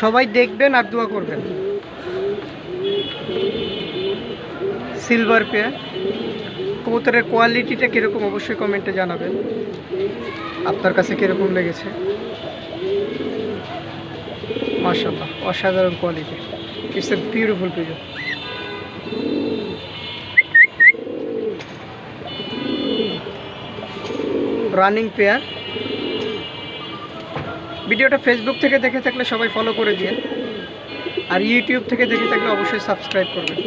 সবাই দেখবেন আর দোয়া করবেন। সিলভার পেয়ার কবুতরের কোয়ালিটিটা কীরকম অবশ্যই কমেন্টে জানাবেন। আপনার কাছে কীরকম লেগেছে? মাশাল্লাহ অসাধারণ quality it's a beautiful pigeon running pair ভিডিওটা ফেসবুক থেকে দেখে থাকলে সবাই ফলো করে দিন আর ইউটিউব থেকে দেখে থাকলে অবশ্যই সাবস্ক্রাইব করবেন